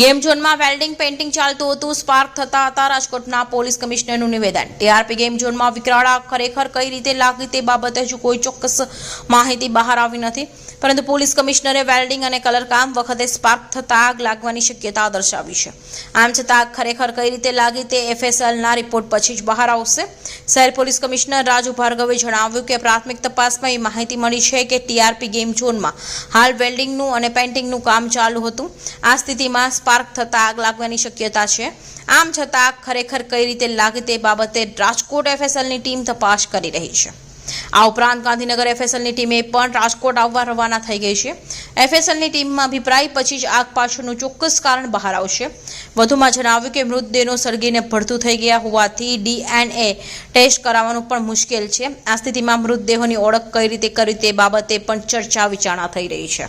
Game ઝોનમાં welding painting ચાલતું હતું. સ્પાર્ક થતા હતા. રાજકોટના પોલીસ કમિશનરનું નિવેદન. ટીઆરપી ગેમ ઝોનમાં વિકરાળા ખરેખર કઈ રીતે લાગી તે બાબતે હજુ કોઈ ચોક્કસ માહિતી બહાર આવી નથી. પરંતુ પોલીસ કમિશનરે વેલ્ડિંગ અને કલરકામ વખતે સ્પાર્ક થતા આગ લાગવાની શક્યતા દર્શાવી છે. આમ છતાં આગ ખરેખર કઈ રીતે લાગી તે એફએસએલના રિપોર્ટ પછી જ બહાર આવશે. શહેર પોલીસ કમિશનર રાજુ ભાર્ગવે જણાવ્યું કે પ્રાથમિક તપાસમાં એ માહિતી મળી છે કે ટીઆરપી ગેમ ઝોનમાં હાલ વેલ્ડિંગનું અને પેઇન્ટિંગનું કામ ચાલુ હતું. આ સ્થિતિમાં સ્પાર્ક થતાં આગ લાગવાની શક્યતા છે. આમ છતાં આગ ખરેખર કઈ રીતે લાગી તે બાબતે રાજકોટ એફએસએલની ટીમ તપાસ કરી રહી છે. આ ઉપરાંત ગાંધીનગર એફએસએલની ટીમે પણ રાજકોટ આવવા રવાના થઈ ગઈ છે. એફએસએલની ટીમમાં અભિપ્રાય પછી જ આગ પાછળનું ચોક્કસ કારણ બહાર આવશે. વધુમાં જણાવ્યું કે મૃતદેહનો સળગીને ભડતું થઈ ગયા હોવાથી ડીએનએ ટેસ્ટ કરાવવાનું પણ મુશ્કેલ છે. આ સ્થિતિમાં મૃતદેહોની ઓળખ કઈ રીતે કરી તે બાબતે પણ ચર્ચા વિચારણા થઈ રહી છે.